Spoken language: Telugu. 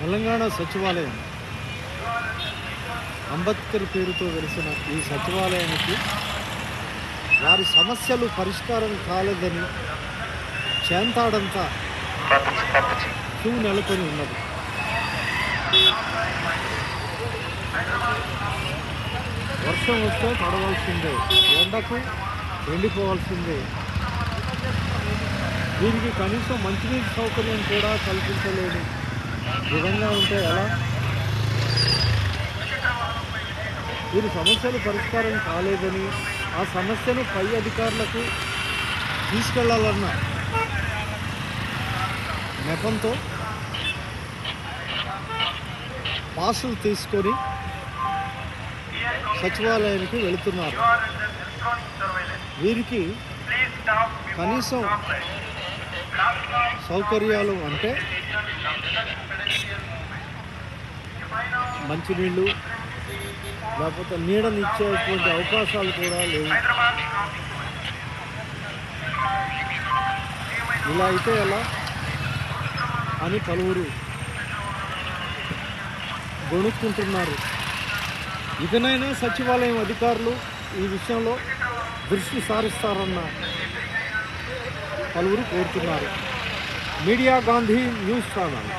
తెలంగాణ సచివాలయం. అంబేద్కర్ పేరుతో వెలిసిన ఈ సచివాలయానికి వారి సమస్యలు పరిష్కారం కాలేదని చేంతాడంతా క్యూ నెలకొని ఉన్నది. వర్షం వస్తే తడవలసిందే ఎండకు ఎండిపోవాల్సిందే. దీనికి కనీసం మంచినీటి సౌకర్యం కూడా కల్పించలేని విధంగా ఉంటే ఎలా? వీరి సమస్యలు పరిష్కారం కాలేదని ఆ సమస్యను పై అధికారులకు తీసుకెళ్ళాలన్న నెపంతో పాసులు తీసుకొని సచివాలయానికి వెళుతున్నారు. వీరికి కనీసం సౌకర్యాలు అంటే మంచినీళ్ళు లేకపోతే నీడనిచ్చేటువంటి అవకాశాలు కూడా లేవు. ఇలా అయితే ఎలా అని పలువురు గొణుక్కుంటున్నారు. ఇకనైనా సచివాలయం అధికారులు ఈ విషయంలో దృష్టి సారిస్తారన్న పలువురు కోరుతున్నారు మీడియా గాంధీ న్యూస్ ఛానల్